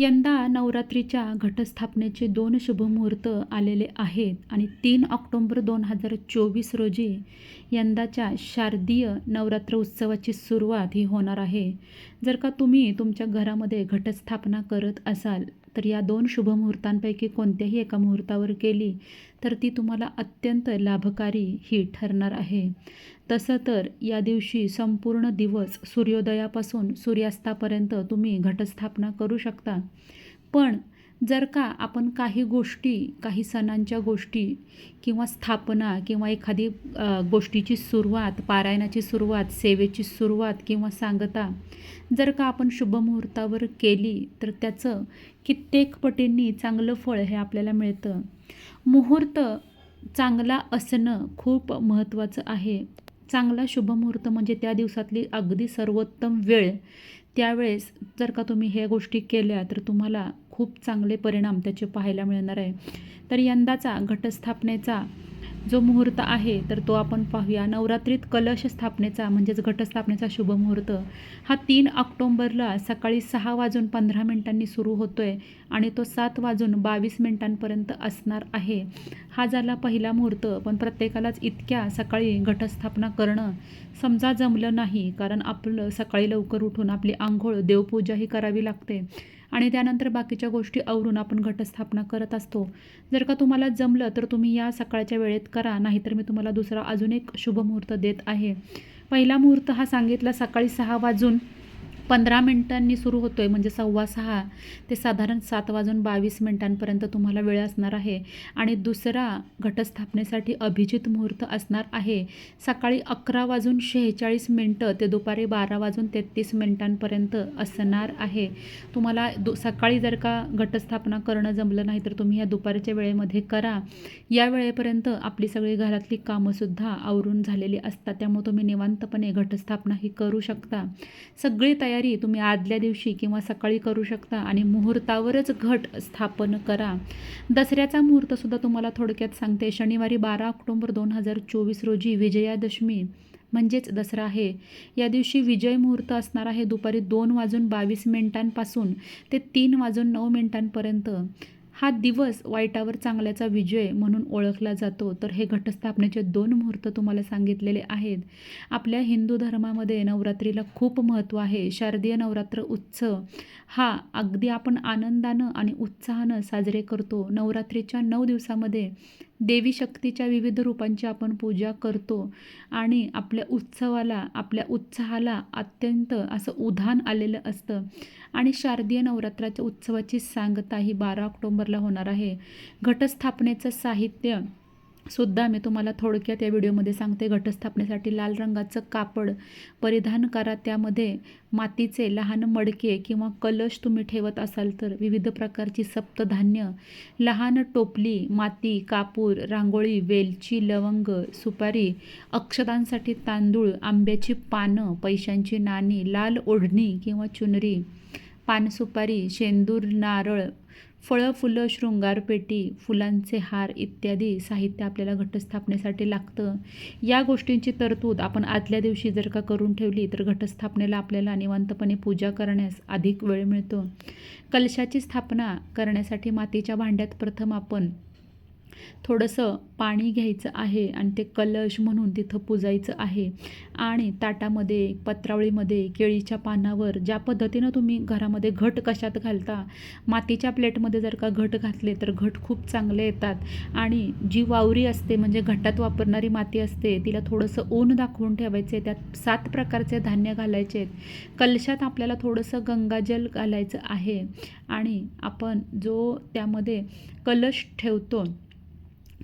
यंदा नवरात्रीच्या घटस्थापनेचे दोन शुभमुहूर्त आलेले आहेत आणि तीन ऑक्टोंबर दोन हजार चोवीस रोजी यंदाच्या शारदीय नवरात्र उत्सवाची सुरुवात ही होणार आहे. जर का तुम्ही तुमच्या घरामध्ये घटस्थापना करत असाल तर या दोन शुभमुहूर्तांपैकी कोणत्याही एका मुहूर्तावर केली तर ती तुम्हाला अत्यंत लाभकारी ही ठरणार आहे. तसं तर या दिवशी संपूर्ण दिवस सूर्योदयापासून सूर्यास्तापर्यंत तुम्ही घटस्थापना करू शकता. पण जर का आपण काही गोष्टी काही सणांच्या गोष्टी किंवा स्थापना किंवा एखादी गोष्टीची सुरुवात पारायणाची सुरुवात सेवेची सुरुवात किंवा सांगता जर का आपण शुभमुहूर्तावर केली तर त्याचं कित्येक पटींनी चांगलं फळ हे आपल्याला मिळतं. मुहूर्त चांगला असणं खूप महत्त्वाचं आहे. चांगला शुभमुहूर्त म्हणजे त्या दिवसातली अगदी सर्वोत्तम वेळ. त्यावेळेस जर का तुम्ही ह्या गोष्टी केल्या तर तुम्हाला खूप चांगले परिणाम त्याचे पाहायला मिळणार आहे. तर यंदाचा घटस्थापनेचा जो मुहूर्त आहे तर तो आपण पाहूया. नवरात्रीत कलश स्थापनेचा म्हणजेच घटस्थापनेचा शुभ मुहूर्त हा तीन ऑक्टोंबरला सकाळी सहा वाजून पंधरा मिनिटांनी सुरू होतो आहे आणि तो सात वाजून बावीस मिनिटांपर्यंत असणार आहे. हा झाला पहिला मुहूर्त पण प्रत्येकालाच इतक्या सकाळी घटस्थापना करणं समजा जमलं नाही कारण आपलं सकाळी लवकर उठून आपली आंघोळ देवपूजाही करावी लागते. आणि त्यानंतर बाकीच्या गोष्टी आवरून आपण घटस्थापना करत असतो. जर का तुम्हाला जमलं तर तुम्ही या सकाळच्या वेळेत करा नाहीतर मी तुम्हाला दुसरा अजून एक शुभमुहूर्त देत आहे. पहिला मुहूर्त हा सांगितला सकाळी सहा वाजून पंधरा मिनटांनी सुरू होतो आहे म्हणजे सव्वा सहा ते साधारण सात वाजून बावीस मिनटांपर्यंत तुम्हाला वेळ असणार आहे. आणि दुसरा घटस्थापनेसाठी अभिजित मुहूर्त असणार आहे. सकाळी अकरा वाजून शेहेचाळीस मिनटं ते दुपारी बारा वाजून तेहतीस मिनटांपर्यंत असणार आहे. तुम्हाला दु सकाळी जर का घटस्थापना करणं जमलं नाही तर तुम्ही या दुपारच्या वेळेमध्ये करा. या वेळेपर्यंत आपली सगळी घरातली कामंसुद्धा आवरून झालेली असतात त्यामुळे तुम्ही निवांतपणे घटस्थापना ही करू शकता. सगळी तयारी तुम्ही आदल्या दिवशी किंवा सकाळी करू शकता आणि मुहूर्तावरच घट स्थापन करा. दसऱ्याचा मुहूर्तसुद्धा तुम्हाला थोडक्यात सांगते. शनिवारी बारा ऑक्टोबर दोन हजार चोवीस रोजी विजयादशमी म्हणजेच दसरा आहे. या दिवशी विजय मुहूर्त असणार आहे दुपारी दोन वाजून बावीस मिनिटांपासून ते तीन वाजून नऊ मिनिटांपर्यंत. हा दिवस वाईटावर चांगल्याचा विजय म्हणून ओळखला जातो. तर हे घटस्थापनेचे दोन मुहूर्त तुम्हाला सांगितलेले आहेत. आपल्या हिंदू धर्मामध्ये नवरात्रीला खूप महत्त्व आहे. शारदीय नवरात्र उत्सव हा अगदी आपण आनंदानं आणि उत्साहानं साजरे करतो. नवरात्रीच्या नऊ दिवसामध्ये देवी शक्तीच्या विविध रूपांची आपण पूजा करतो. आणि आपल्या उत्सवाला आपल्या उत्साहाला अत्यंत असं उधाण आलेलं असतं. आणि शारदीय नवरात्राच्या उत्सवाची सांगता ही बारा ऑक्टोंबरला होणार आहे. घटस्थापनेचं साहित्य सुद्धा मी तुम्हाला थोडक्यात या व्हिडिओमध्ये सांगते. घटस्थापनेसाठी लाल रंगाचं कापड परिधान करा. त्यामध्ये मातीचे लहान मडके किंवा कलश तुम्ही ठेवत असाल तर विविध प्रकारची सप्तधान्य लहान टोपली माती कापूर रांगोळी वेलची लवंग सुपारी अक्षदांसाठी तांदूळ आंब्याची पानं पैशांची नाणी लाल ओढणी किंवा चुनरी पानसुपारी शेंदूर नारळ फळं फुलं शृंगारपेटी फुलांचे हार इत्यादी साहित्य आपल्याला घटस्थापनेसाठी लागतं. या गोष्टींची तरतूद आपण आदल्या दिवशी जर का करून ठेवली तर घटस्थापनेला आपल्याला निवांतपणे पूजा करण्यास अधिक वेळ मिळतो. कलशाची स्थापना करण्यासाठी मातीच्या भांड्यात प्रथम आपण थोडंसं पाणी घ्यायचं आहे आणि ते कलश म्हणून तिथं पुजायचं आहे. आणि ताटामध्ये पत्रावळीमध्ये केळीच्या पानावर ज्या पद्धतीनं तुम्ही घरामध्ये घट कशात घालता मातीच्या प्लेटमध्ये जर का घट घातले तर घट खूप चांगले येतात. आणि जी वावरी असते म्हणजे घटात वापरणारी माती असते तिला थोडंसं ऊन दाखवून ठेवायचे त्यात सात प्रकारचे धान्य घालायचे. आहेत कलशात आपल्याला थोडंसं गंगाजल घालायचं आहे. आणि आपण जो त्यामध्ये कलश ठेवतो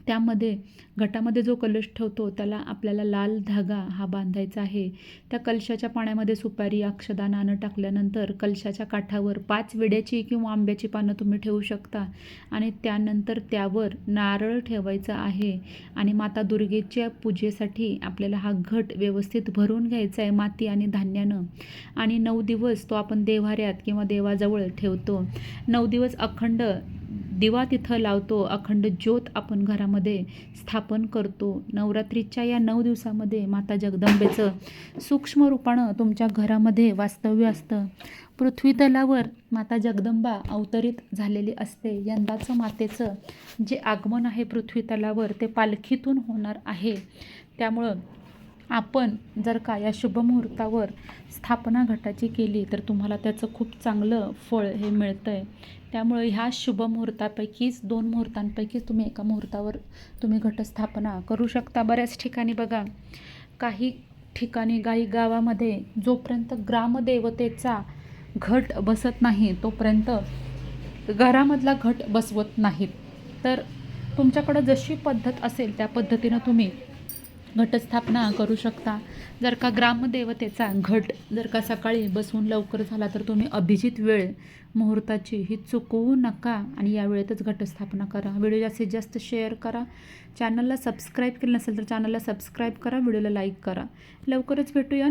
त्यामध्ये घटामध्ये जो कलश ठेवतो त्याला आपल्याला लाल धागा हा बांधायचा आहे. त्या कलशाच्या पाण्यामध्ये सुपारी अक्षदा नाणं टाकल्यानंतर कलशाच्या काठावर पाच विड्याची किंवा आंब्याची पानं तुम्ही ठेवू शकता आणि त्यानंतर त्यावर नारळ ठेवायचा आहे आणि माता दुर्गेच्या पूजेसाठी आपल्याला हा घट व्यवस्थित भरून घ्यायचा आहे माती आणि धान्यानं. आणि नऊ दिवस तो आपण देव्हाऱ्यात किंवा देवाजवळ ठेवतो. नऊ दिवस अखंड दिवा तिथं लावतो अखंड ज्योत आपण घरामध्ये स्थापन करतो. नवरात्रीच्या या नऊ दिवसामध्ये माता जगदंबेचं सूक्ष्म रूपानं तुमच्या घरामध्ये वास्तव्य असतं. पृथ्वी तलावर माता जगदंबा अवतरित झालेली असते. यंदाचं मातेचं जे आगमन आहे पृथ्वी तलावर ते पालखीतून होणार आहे. त्यामुळं आपण जर का या शुभमुहूर्तावर स्थापना घटाची केली तर तुम्हाला त्याचं खूप चांगलं फळ हे मिळतं आहे त्यामुळे ह्या शुभमुहूर्तापैकीच दोन मुहूर्तांपैकीच तुम्ही एका मुहूर्तावर तुम्ही घटस्थापना करू शकता. बऱ्याच ठिकाणी बघा काही ठिकाणी गाई गावामध्ये जोपर्यंत ग्रामदेवतेचा घट बसत नाही तोपर्यंत घरामधला घट बसवत नाहीत. तर तुमच्याकडं जशी पद्धत असेल त्या पद्धतीनं तुम्ही घटस्थापना करू शकता. जर का ग्रामदेवतेचा घट जर का सकाळी बसवून लवकर झाला तर तुम्ही अभिजित वेळ मुहूर्ताची ही चुकवू नका आणि या वेळेतच घटस्थापना करा. व्हिडिओ जास्तीत जास्त शेअर करा. चॅनलला सबस्क्राईब केलं नसेल तर चॅनलला सबस्क्राईब करा. व्हिडिओला लाईक करा. लवकरच भेटूया.